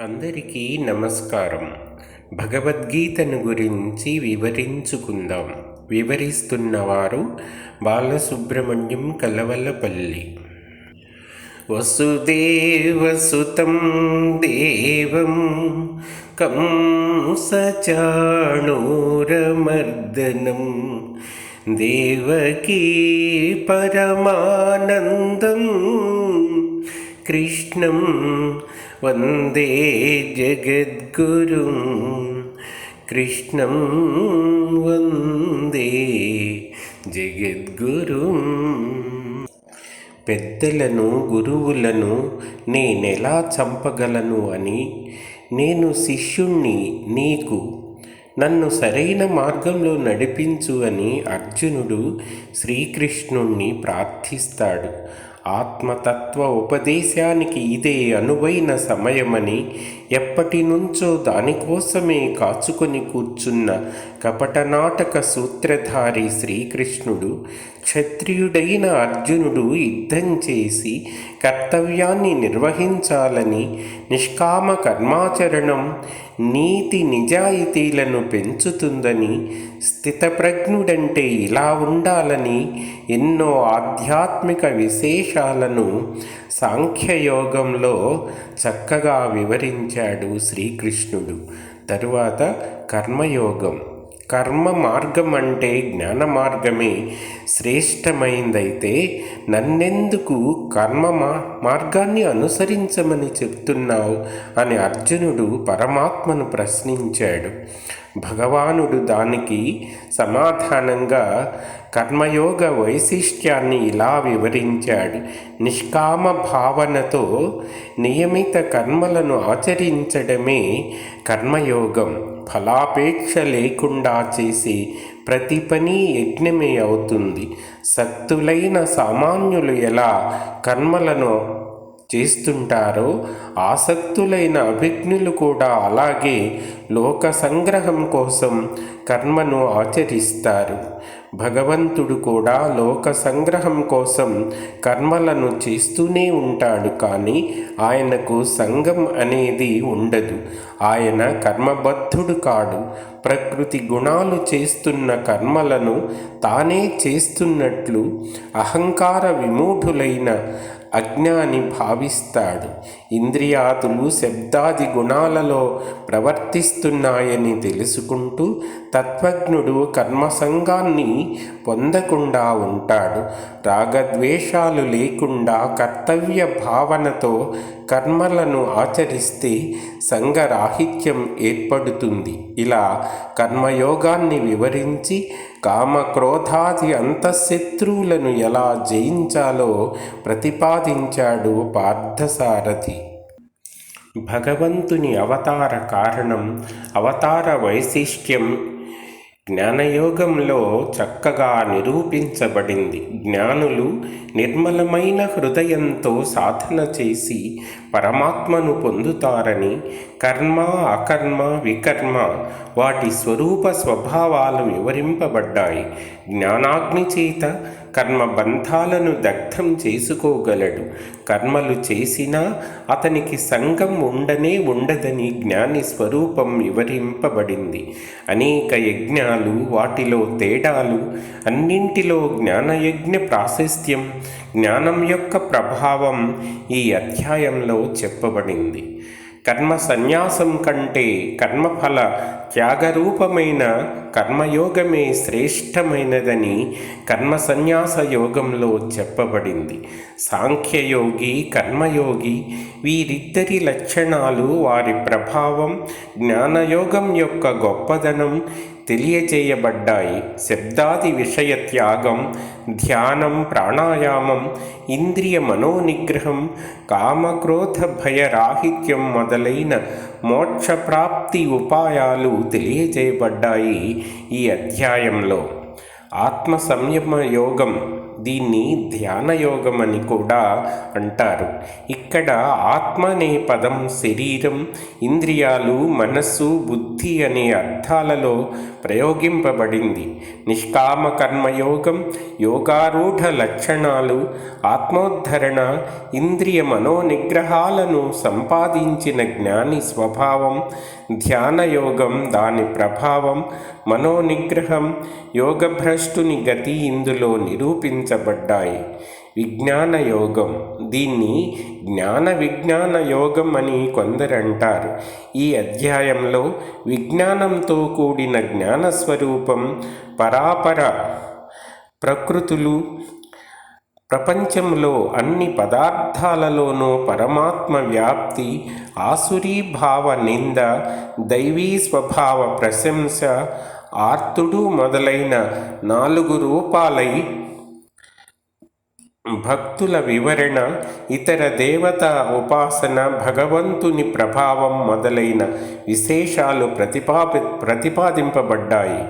అందరికీ నమస్కారం. భగవద్గీతను గురించి వివరించుకుందాం. వివరిస్తున్నవారు బాలసుబ్రహ్మణ్యం కలవలపల్లి. వసుదేవసుతం దేవం కంసచాణూరమర్దనం దేవకీ పరమానందం కృష్ణం వందే జగద్గురు. కృష్ణం వందే జగద్గురుం. పెద్దలను గురువులను నేనెలా చంపగలను అని నేను శిష్యుణ్ణి నీకు నన్ను సరైన మార్గంలో నడిపించు అని అర్జునుడు శ్రీకృష్ణుణ్ణి ప్రార్థిస్తాడు. ఆత్మతత్వ ఉపదేశానికి ఇదే అనువైన సమయమని ఎప్పటి నుంచో దానికోసమే కాచుకొని కూర్చున్న కపటనాటక సూత్రధారి శ్రీకృష్ణుడు క్షత్రియుడైన అర్జునుడు యుద్ధం చేసి కర్తవ్యాన్ని నిర్వహించాలని నిష్కామ కర్మాచరణం నీతి నిజాయితీలను పెంచుతుందని స్థితప్రజ్ఞుడంటే ఇలా ఉండాలని ఎన్నో ఆధ్యాత్మిక విశేషాలను సాంఖ్యయోగంలో చక్కగా వివరించాడు శ్రీకృష్ణుడు. తరువాత కర్మయోగం. కర్మ మార్గం అంటే జ్ఞాన మార్గమే శ్రేష్టమైందైతే నన్నెందుకు కర్మ మార్గాన్ని అనుసరించమని చెప్తున్నావు? అని అర్జునుడు పరమాత్మను ప్రశ్నించాడు. భగవానుడు దానికి సమాధానంగా కర్మయోగ వైశిష్ట్యాన్ని ఇలా వివరించాడు. నిష్కామ భావనతో నియమిత కర్మలను ఆచరించడమే కర్మయోగం. ఫలాపేక్ష లేకుండా చేసే ప్రతి పని యజ్ఞమే అవుతుంది. సత్తులైన సామాన్యులు ఎలా కర్మలను చేస్తుంటారో ఆసక్తులైన అభిజ్ఞులు కూడా అలాగే లోక సంగ్రహం కోసం కర్మను ఆచరిస్తారు. భగవంతుడు కూడా లోక సంగ్రహం కోసం కర్మలను చేస్తూనే ఉంటాడు కానీ ఆయనకు సంఘం అనేది ఉండదు. ఆయన కర్మబద్ధుడు కాడు. ప్రకృతి గుణాలు చేస్తున్న కర్మలను తానే చేస్తున్నట్లు అహంకార విమూఢులైన అజ్ఞాని భావిస్తాడు. ఇంద్రియాదులు శబ్దాది గుణాలలో ప్రవర్తిస్తున్నాయని తెలుసుకుంటూ తత్వజ్ఞుడు కర్మసంగాన్ని పొందకుండా ఉంటాడు. రాగద్వేషాలు లేకుండా కర్తవ్య భావనతో కర్మలను ఆచరిస్తే సంఘరాహిత్యం ఏర్పడుతుంది. ఇలా కర్మయోగాన్ని వివరించి కామక్రోధాది అంతఃశత్రువులను ఎలా జయించాలో ప్రతిపాదించాడు పార్థసారథి. భగవంతుని అవతార కారణం అవతార వైశిష్ట్యం జ్ఞానయోగంలో చక్కగా నిరూపించబడింది. జ్ఞానులు నిర్మలమైన హృదయంతో సాధన చేసి పరమాత్మను పొందుతారని కర్మ అకర్మ వికర్మ వాటి స్వరూప స్వభావాలు వివరింపబడ్డాయి. జ్ఞానాగ్ని చేత కర్మ బంధాలను దగ్ధం చేసుకోగలడు. కర్మలు చేసినా అతనికి సంఘం ఉండనే ఉండదని జ్ఞాని స్వరూపం వివరింపబడింది. అనేక యజ్ఞాలు వాటిలో తేడాలు అన్నింటిలో జ్ఞానయజ్ఞ ప్రాశస్త్యం జ్ఞానం యొక్క ప్రభావం ఈ అధ్యాయంలో చెప్పబడింది. కర్మ సన్యాసం కంటే కర్మఫల త్యాగరూపమైన కర్మయోగమే శ్రేష్టమైనదని కర్మ సన్యాస యోగంలో చెప్పబడింది. సాంఖ్యయోగి కర్మయోగి వీరిద్దరి లక్షణాలు వారి ప్రభావం జ్ఞానయోగం యొక్క గొప్పదనం తెలియజేయబడ్డాయి. శబ్దాది విషయ త్యాగం ధ్యానం ప్రాణాయామం ఇంద్రియ మనోనిగ్రహం కామక్రోధ భయరాహిత్యం మొదలైన మోక్షప్రాప్తి ఉపాయాలు తెలియజేయబడ్డాయి ఈ అధ్యాయంలో. ఆత్మ సంయమ యోగం దీన్ని ధ్యానయోగం అని కూడా అంటారు. ఇక్కడ ఆత్మ అనే పదం శరీరం ఇంద్రియాలు మనస్సు బుద్ధి అనే అర్థాలలో ప్రయోగింపబడింది. నిష్కామ కర్మయోగం యోగారూఢ లక్షణాలు ఆత్మోద్ధరణ ఇంద్రియ మనోనిగ్రహాలను సంపాదించిన జ్ఞాని స్వభావం ధ్యానయోగం దాని ప్రభావం మనోనిగ్రహం యోగభ్రష్టుని గతి ఇందులో నిరూపించబడ్డాయి. విజ్ఞాన యోగం దీన్ని జ్ఞాన విజ్ఞాన యోగం అని కొందరంటారు. ఈ అధ్యాయంలో విజ్ఞానంతో కూడిన జ్ఞాన స్వరూపం పరాపర ప్రకృతులు ప్రపంచంలో అన్ని పదార్థాలలోనూ పరమాత్మ వ్యాప్తి ఆసురీభావ నింద దైవీ స్వభావ ప్రశంస ఆర్తుడు మొదలైన నాలుగు రూపాలై భక్తుల వివరణ ఇతర దేవత ఉపాసన భగవంతుని ప్రభావం మొదలైన విశేషాలు ప్రతిపాపి ప్రతిపాదింపబడ్డాయి.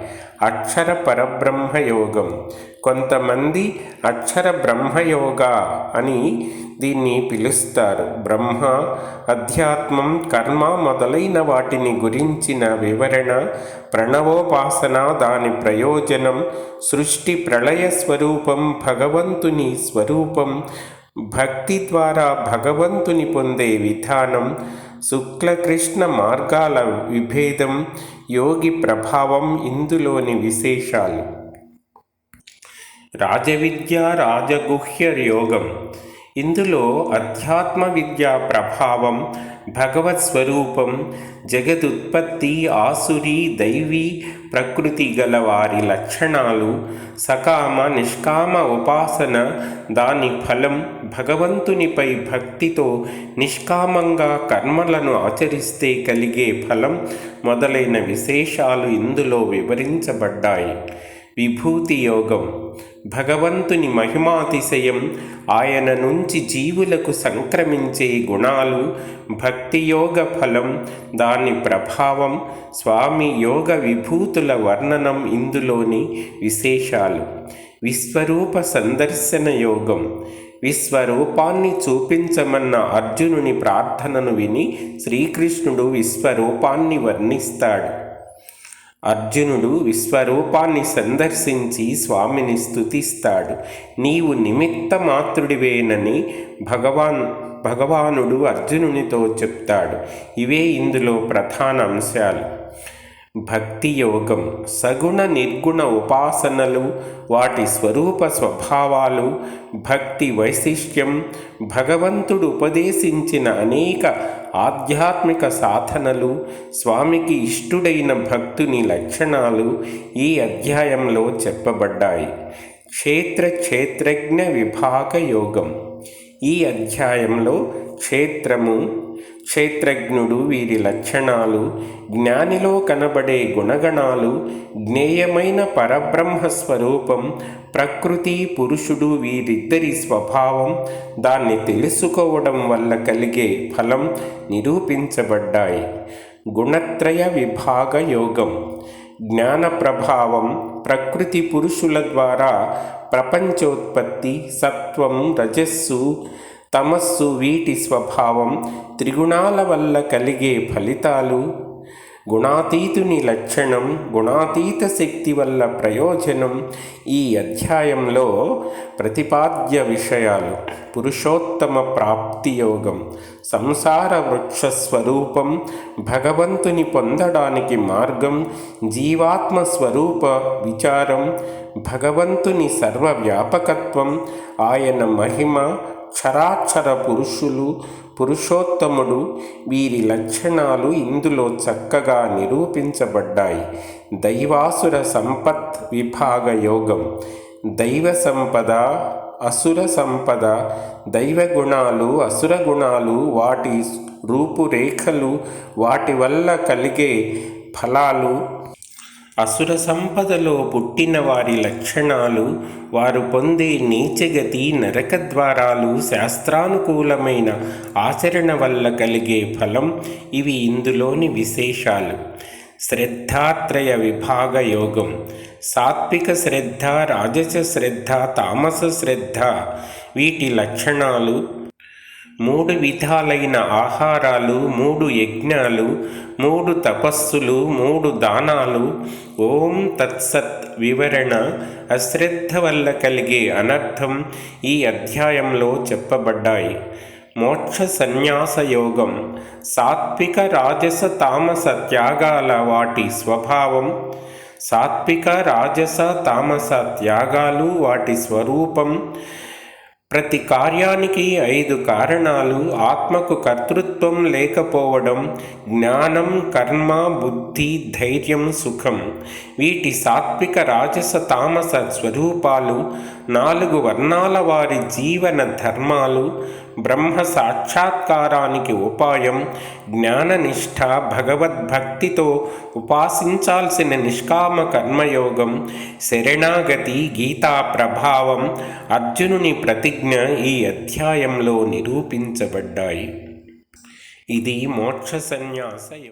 అక్షర పరబ్రహ్మ యోగం కొంతమంది అక్షర బ్రహ్మయోగ అని దీన్ని పిలుస్తారు. బ్రహ్మ అధ్యాత్మం కర్మ మొదలైన వాటిని గురించిన వివరణ ప్రణవోపాసన దాని ప్రయోజనం సృష్టి ప్రళయ స్వరూపం భగవంతుని స్వరూపం భక్తి ద్వారా భగవంతుని పొందే విధానం శుక్లకృష్ణ మార్గాల విభేదం యోగి ప్రభావం ఇందులోని విశేషాలు. రాజవిద్య రాజగుహ్య యోగం. ఇందులో అధ్యాత్మ విద్య ప్రభావం భగవత్ స్వరూపం జగదుత్పత్తి ఆసురి దైవీ ప్రకృతి గల వారి లక్షణాలు సకామ నిష్కామ ఉపాసన దాని ఫలం భగవంతునిపై భక్తితో నిష్కామంగా కర్మలను ఆచరిస్తే కలిగే ఫలం మొదలైన విశేషాలు ఇందులో వివరించబడ్డాయి. విభూతి యోగం. భగవంతుని మహిమాతిశయం. ఆయన నుంచి జీవులకు సంక్రమించే గుణాలు భక్తి యోగ ఫలం. దాని ప్రభావం స్వామి యోగ విభూతుల వర్ణనం ఇందులోని విశేషాలు. విశ్వరూప సందర్శన యోగం. విశ్వరూపాన్ని చూపించమన్న అర్జునుని ప్రార్థనను విని శ్రీకృష్ణుడు విశ్వరూపాన్ని వర్ణిస్తాడు. అర్జునుడు విశ్వరూపాన్ని సందర్శించి స్వామిని స్థుతిస్తాడు నీవు నిమిత్త మాతృడివేనని భగవాన్ భగవానుడు అర్జునునితో చెప్తాడు. ఇవే ఇందులో ప్రధాన అంశాలు. భక్తి యోగం సగుణ నిర్గుణ ఉపాసనలు వాటి స్వరూప స్వభావాలు భక్తి వైశిష్ట్యం భగవంతుడు ఉపదేశించిన అనేక ఆధ్యాత్మిక సాధనలు స్వామికి ఇష్టుడైన భక్తుని లక్షణాలు ఈ అధ్యాయంలో చెప్పబడ్డాయి. క్షేత్ర క్షేత్రజ్ఞ విభాగ యోగం. ఈ అధ్యాయంలో క్షేత్రము క్షేత్రజ్ఞుడు వీరి లక్షణాలు జ్ఞానిలో కనబడే గుణగణాలు జ్ఞేయమైన పరబ్రహ్మ స్వరూపం ప్రకృతి పురుషుడు వీరిద్దరి స్వభావం దాన్ని తెలుసుకోవడం వల్ల కలిగే ఫలం నిరూపించబడ్డాయి. గుణత్రయ విభాగ యోగం. జ్ఞాన ప్రభావం ప్రకృతి పురుషుల ద్వారా ప్రపంచోత్పత్తి సత్వం రజస్సు తమస్సు వీటి స్వభావం త్రిగుణాల వల్ల కలిగే ఫలితాలు. గుణాతీతుని లక్షణం గుణాతీత శక్తి వల్ల ప్రయోజనం ఈ అధ్యాయంలో ప్రతిపాద్య విషయాలు. పురుషోత్తమ ప్రాప్తి యోగం సంసార వృక్ష స్వరూపం భగవంతుని పొందడానికి మార్గం జీవాత్మ స్వరూప విచారం భగవంతుని సర్వవ్యాపకత్వం ఆయన మహిమ చరాచర పురుషులు పురుషోత్తముడు వీరి లక్షణాలు ఇందులో చక్కగా నిరూపించబడ్డాయి. దైవాసుర సంపత్ విభాగ యోగం. దైవ సంపద అసుర సంపద దైవ గుణాలు అసుర గుణాలు వాటి రూపురేఖలు వాటి వల్ల కలిగే ఫలాలు అసుర సంపదలో పుట్టిన వారి లక్షణాలు వారు పొందే నీచగతి నరక ద్వారాలు శాస్త్రానుకూలమైన ఆచరణ వల్ల కలిగే ఫలం ఇవి ఇందులోని విశేషాలు. శ్రద్ధాత్రయ విభాగ యోగం. సాత్విక శ్రద్ధ రాజస శ్రద్ధ తామస శ్రద్ధ వీటి లక్షణాలు మూడు విధాలైన ఆహారాలు మూడు యజ్ఞాలు మూడు తపస్సులు మూడు దానాలు. ఓం తత్సత్ వివరణ. అశ్రద్ధ వల్ల కలిగే అనర్థం ఈ అధ్యాయంలో చెప్పబడ్డాయి. మోక్ష సన్యాస యోగం. సాత్విక రాజస తామస త్యాగాల వాటి స్వభావం. సాత్విక రాజస తామస త్యాగాలు వాటి స్వరూపం. ప్రతి కార్యానికి ఐదు కారణాలు. ఆత్మకు కర్తృత్వం లేకపోవడం జ్ఞానం కర్మ బుద్ధి ధైర్యం సుఖం. వీటి సాత్విక రాజస తామస స్వరూపాలు నాలుగు వర్ణాల వారి జీవన ధర్మాలు బ్రహ్మ సాక్షాత్కారానికి ఉపాయం జ్ఞాననిష్ట భగవద్భక్తితో ఉపాసించాల్సిన నిష్కామ కర్మయోగం శరణాగతి గీతా ప్రభావం అర్జునుని ప్రతిజ్ఞ ఈ అధ్యాయంలో నిరూపించబడ్డాయి. ఇది మోక్ష సన్యాస యోగం